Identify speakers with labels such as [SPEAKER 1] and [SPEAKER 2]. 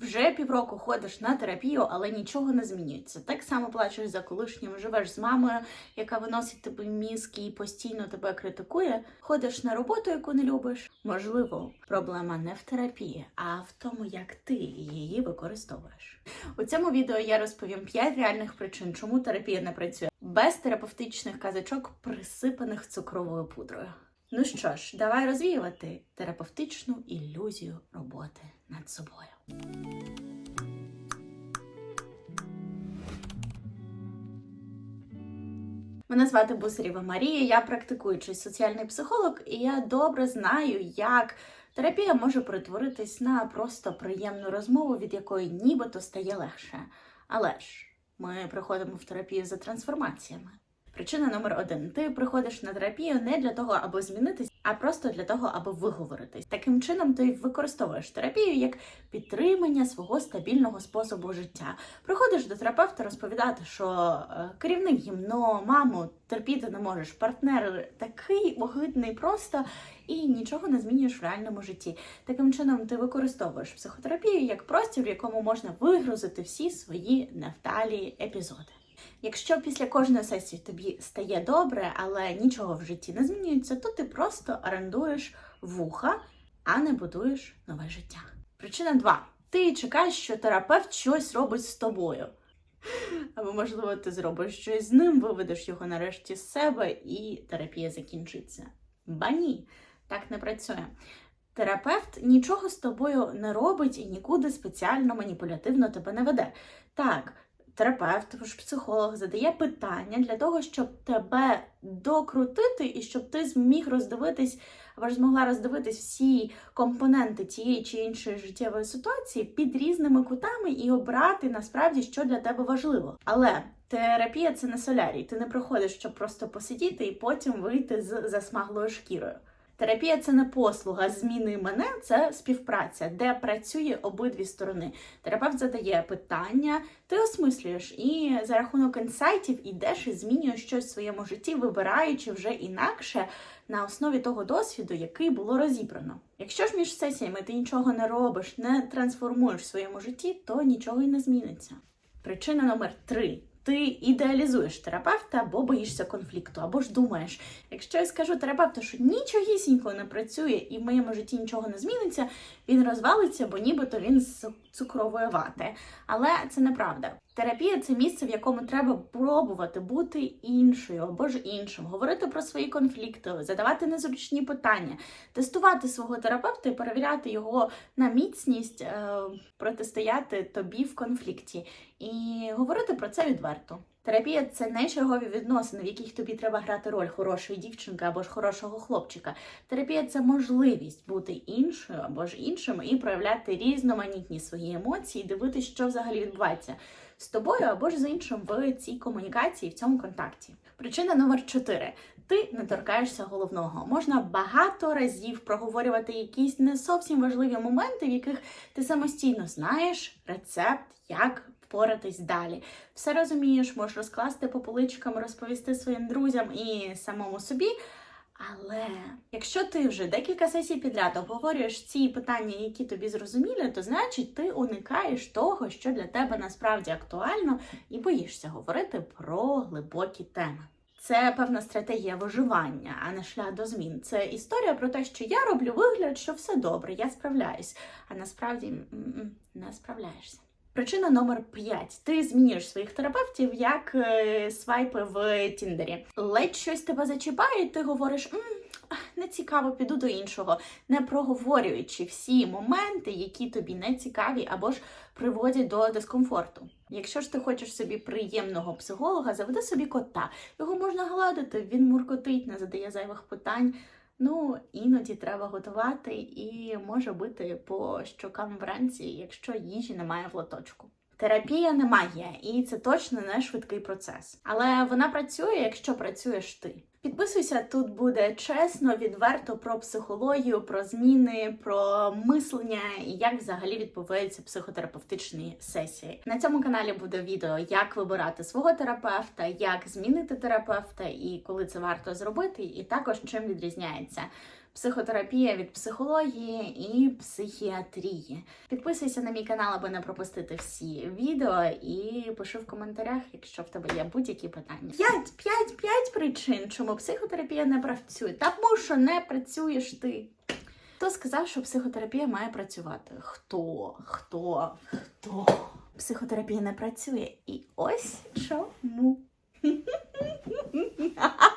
[SPEAKER 1] Вже півроку ходиш на терапію, але нічого не змінюється. Так само плачеш за колишнім, живеш з мамою, яка виносить тобі мізки і постійно тебе критикує. Ходиш на роботу, яку не любиш. Можливо, проблема не в терапії, а в тому, як ти її використовуєш. У цьому відео я розповім 5 реальних причин, чому терапія не працює без терапевтичних казачок, присипаних цукровою пудрою. Ну що ж, давай розвіювати терапевтичну ілюзію роботи над собою. Мене звати Бусарєва Марія, я практикуючий соціальний психолог, і я добре знаю, як терапія може перетворитись на просто приємну розмову, від якої нібито стає легше. Але ж ми приходимо в терапію за трансформаціями. Причина номер один: ти приходиш на терапію не для того, аби змінитись, а просто для того, аби виговоритись. Таким чином, ти використовуєш терапію як підтримання свого стабільного способу життя. Приходиш до терапевта розповідати, що е, керівник гімно, маму терпіти не можеш, партнер такий огидний просто і нічого не змінюєш в реальному житті. Таким чином, ти використовуєш психотерапію як простір, в якому можна вигрузити всі свої невдалі епізоди. Якщо після кожної сесії тобі стає добре, але нічого в житті не змінюється, то ти просто орендуєш вуха, а не будуєш нове життя. Причина 2. Ти чекаєш, що терапевт щось робить з тобою. Або, можливо, ти зробиш щось з ним, виведеш його нарешті з себе, і терапія закінчиться. Ба ні, так не працює. Терапевт нічого з тобою не робить і нікуди спеціально маніпулятивно тебе не веде. Так, терапевт, ж психолог задає питання для того, щоб тебе докрутити і щоб ти зміг роздивитись або ж змогла роздивитись всі компоненти тієї чи іншої життєвої ситуації під різними кутами і обрати насправді, що для тебе важливо. Але терапія це не солярій. Ти не приходиш, щоб просто посидіти і потім вийти з засмаглою шкірою. Терапія це не послуга зміни мене, це співпраця, де працює обидві сторони. Терапевт задає питання, ти осмислюєш, і за рахунок інсайтів ідеш і змінюєш щось в своєму житті, вибираючи вже інакше на основі того досвіду, який було розібрано. Якщо ж між сесіями ти нічого не робиш, не трансформуєш в своєму житті, то нічого й не зміниться. Причина номер три. Ти ідеалізуєш терапевта або боїшся конфлікту, або ж думаєш, якщо я скажу терапевту, що нічогісінько не працює і в моєму житті нічого не зміниться, він розвалиться, бо нібито він з цукрової вати. Але це неправда. Терапія це місце, в якому треба пробувати бути іншою або ж іншим, говорити про свої конфлікти, задавати незручні питання, тестувати свого терапевта і перевіряти його на міцність, е, протистояти тобі в конфлікті і говорити про це відверто. Терапія це не чергові відносини, в яких тобі треба грати роль хорошої дівчинки або ж хорошого хлопчика. Терапія це можливість бути іншою або ж іншим і проявляти різноманітні свої емоції, дивитися, що взагалі відбувається з тобою або ж з іншим в цій комунікації, в цьому контакті. Причина номер 4. Ти не торкаєшся головного. Можна багато разів проговорювати якісь не зовсім важливі моменти, в яких ти самостійно знаєш рецепт, як впоратись далі. Все розумієш, можеш розкласти по поличкам, розповісти своїм друзям і самому собі. Але якщо ти вже декілька сесій підряд обговорюєш ці питання, які тобі зрозумілі, то значить ти уникаєш того, що для тебе насправді актуально, і боїшся говорити про глибокі теми. Це певна стратегія виживання, а не шлях до змін. Це історія про те, що я роблю вигляд, що все добре, я справляюсь, а насправді м-м, не справляєшся. Причина номер 5. Ти змінюєш своїх терапевтів як е, свайпи в Тіндері. Ледь щось тебе зачіпає, і ти говориш. «М, Не цікаво, піду до іншого, не проговорюючи всі моменти, які тобі не цікаві, або ж приводять до дискомфорту. Якщо ж ти хочеш собі приємного психолога, заведи собі кота. Його можна гладити, він муркотить, не задає зайвих питань. Ну, іноді треба готувати і може бути по щокам вранці, якщо їжі немає в лоточку. Терапія немає, і це точно не швидкий процес. Але вона працює, якщо працюєш ти. Підписуйся, тут буде чесно, відверто про психологію, про зміни, про мислення і як взагалі відбуваються психотерапевтичні сесії. На цьому каналі буде відео, як вибирати свого терапевта, як змінити терапевта і коли це варто зробити, і також чим відрізняється психотерапія від психології і психіатрії. Підписуйся на мій канал, аби не пропустити всі відео, і пиши в коментарях, якщо в тебе є будь-які питання. П'ять, п'ять, п'ять причин, чому психотерапія не працює. Тому що не працюєш ти. Хто сказав, що психотерапія має працювати? Хто? Хто? Хто? Психотерапія не працює. І ось чому.